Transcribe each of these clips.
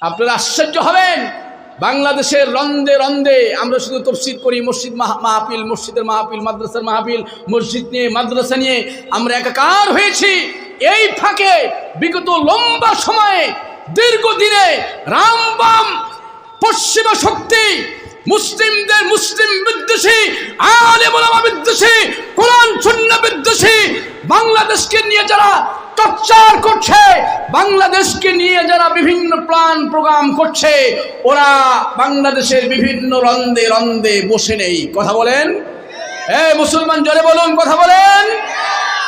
আপনারা আশ্চর্য হবেন। বাংলাদেশের রন্দে রন্দে আমরা শুধু তফসিদ করি, মসজিদ মাহ- মাহফিল, মসজিদের মাহফিল, মাদ্রাসার মাহফিল, মসজিদ নিয়ে, মাদ্রাসা নিয়ে আমরা একাকার হয়েছি। এই ফাঁকে বিগত লম্বা সময়ে, দীর্ঘদিনে রামবাম পশ্চিমা শক্তি, মুসলিমদের মুসলিম বিদ্বেষী, আলেমা বিদ্বেষী, কোরআন শূন্য বিদ্বেষী, বাংলাদেশকে নিয়ে যারা টর্চার করছে। বাংলাদেশকে নিয়ে যারা বিভিন্ন প্ল্যান প্রোগ্রাম করছে, ওরা বাংলাদেশের বিভিন্ন রন্দে রন্দে বসে নেই। কথা বলেন? এ মুসলমান, জোরে বলুন, কথা বলেন?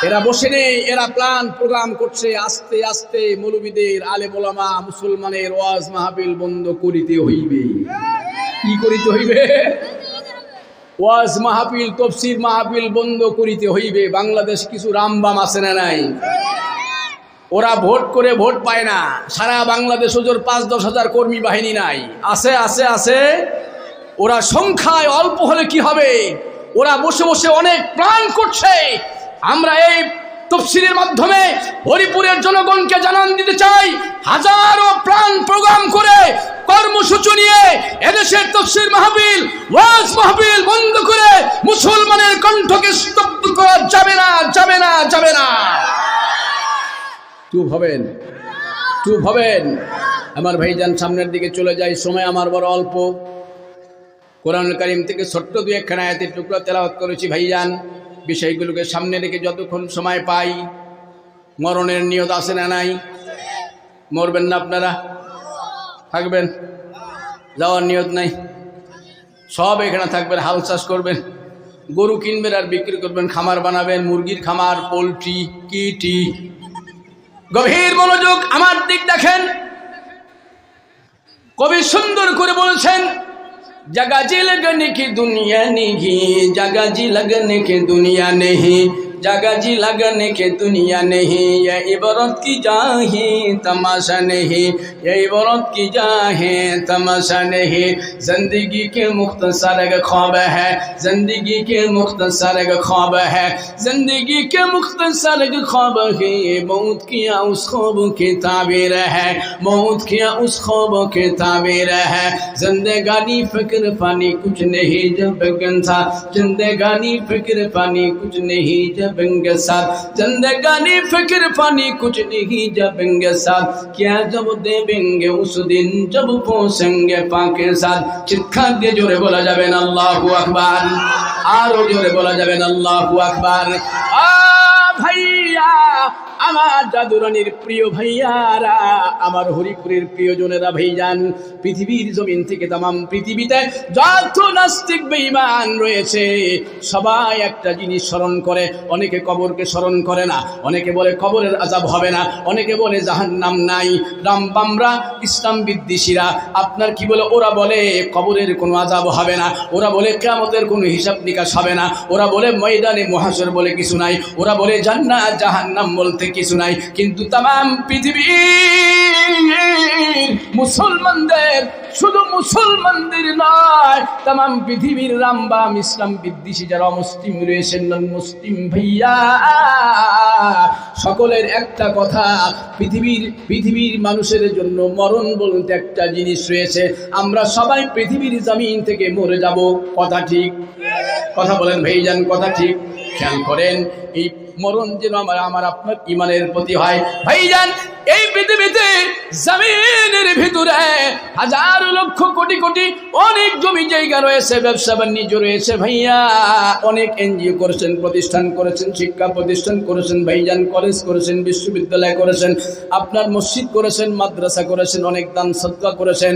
এরা বসে নেই, এরা প্ল্যান প্রোগ্রাম করছে, আস্তে আস্তে মৌলবীদের আলে বোলামা মুসলমানের ওয়াজ মাহফিল বন্ধ করিতে হইবে। কি করিতে হইবে? ওয়াজ মাহফিল, তফসির মাহফিল বন্ধ করিতে হইবে। বাংলাদেশ কিছু রামবাম আছে না নাই? ওরা ভোট করে ভোট পায় না। সারা বাংলাদেশ ওজোর পাঁচ, দশ হাজার কর্মী বাহিনী নাই। আছে আছে আছে। ওরা সংখ্যায় অল্প হলে কি হবে? ওরা বসে বসে অনেক প্রাণ করছে। আমরা এই তফসিলের মাধ্যমে হরিপুরের জনগণকে জানান দিতে চাই, হাজারো প্রাণ প্রোগ্রাম করে কর্মসূচি নিয়ে এদেশের তফসির মাহবিল ওয়াজ মাহবিল চুপ হবেন। চুপ হবেন। আমার ভাইজান সামনের দিকে চলে যায়, সময় আমার বড় অল্প। কোরআন করিম থেকে ছোট্ট দু একখানা আয়াতের টুকরো তেলাওয়াত করেছি ভাইজান। বিষয়গুলোকে সামনে রেখে যতক্ষণ সময় পাই, মরণের নিয়ত আসে না নাই? মরবেন না আপনারা? থাকবেন? যাওয়ার নিয়ত নাই? সব এখানে থাকবেন, হাল চাষ করবেন। গরু কিনবেন আর বিক্রি করবেন, খামার বানাবেন, মুরগির খামার, পোলট্রি, কিটি। গভীর মনোযোগ আমার দিক দেখেন কবি সুন্দর করে বলেছেন जगह जी लगने की दुनिया नहीं जगह जी लगने की दुनिया नहीं جگہ جی لگنے کے دنیا نہیں، یہ عبرت کی جاہیں تماشا نہیں، یہ عبرت کی جاہیں تماشا نہیں۔ زندگی کے مختصر ایک خواب ہے، زندگی کے مختصر ایک خواب ہے۔ زندگی کے مختصر ایک خواب ہے، موت کیا اس خواب کی تعبیر ہے۔ موت کیا اس خواب کی تعبیر ہے۔ زندگانی فکر فانی کچھ نہیں، جب گنسا۔ زندگانی فکر فانی کچھ نہیں، جب जाएंगे साथ जिंदगानी फिक्र पानी कुछ नहीं जाएंगे साथ क्या जब देवेंगे उस दिन जब पहुंचेंगे पाके साथ चिखा দিয়ে জোরে বলা যাবেন আল্লাহ আকবার আরও জোরে বলা যাবেন আল্লাহ আকবার আ ভাইয়া আমার জাদুরানির প্রিয় ভাইয়ারা, আমার হরিপুরের প্রিয়জনেরা, ভাইজান, পৃথিবীর জমিন থেকে তাম পৃথিবীতে যত নাস্তিক বেঈমান রয়েছে, সবাই একটা জিনিস স্মরণ করে। অনেকে কবরকে স্মরণ করে না, অনেকে বলে কবরের আজাব হবে না, অনেকে বলে জাহান নাম নাই রামবামরা ইসলাম বিদ্বেষীরা, আপনার কি বলে? ওরা বলে কবরের কোনো আজাব হবে না, ওরা বলে কেয়ামতের কোনো হিসাব নিকাশ হবে না, ওরা বলে ময়দানে মহাসর বলে কিছু নাই, ওরা বলে জান্নাত জাহান্নাম বলতে কিছু নাই। কিন্তু তাম পৃথিবীর মুসলমানদের শুধু মুসলমানদের নয় তাম পৃথিবীর রামবাম ইসলাম বিদ্বেষী যারা মুসলিম রয়েছেন নন মুসলিম ভাইয়া, সকলের একটা কথা, পৃথিবীর পৃথিবীর মানুষের জন্য মরণ বলতে একটা জিনিস রয়েছে। আমরা সবাই পৃথিবীর জমিন থেকে মরে যাব। কথা ঠিক? কথা বলেন ভাইজান, কথা ঠিক? খেয়াল করেন, এই মরণ যেন আমার আমার আপনার ইমানের প্রতি হয়। ভাইজান, এই পৃথিবীতে জমিনের ভিতরে হাজার লক্ষ কোটি কোটি অনেক জমি জায়গা রয়েছে, ব্যবসা বাণিজ্য রয়েছে ভাইয়া। অনেক এনজিও করেছেন, প্রতিষ্ঠান করেছেন, শিক্ষা প্রতিষ্ঠান করেছেন, ভাইজান কলেজ করেছেন, বিশ্ববিদ্যালয় করেছেন, আপনার মসজিদ করেছেন, মাদ্রাসা করেছেন, অনেক দান সৎকা করেছেন।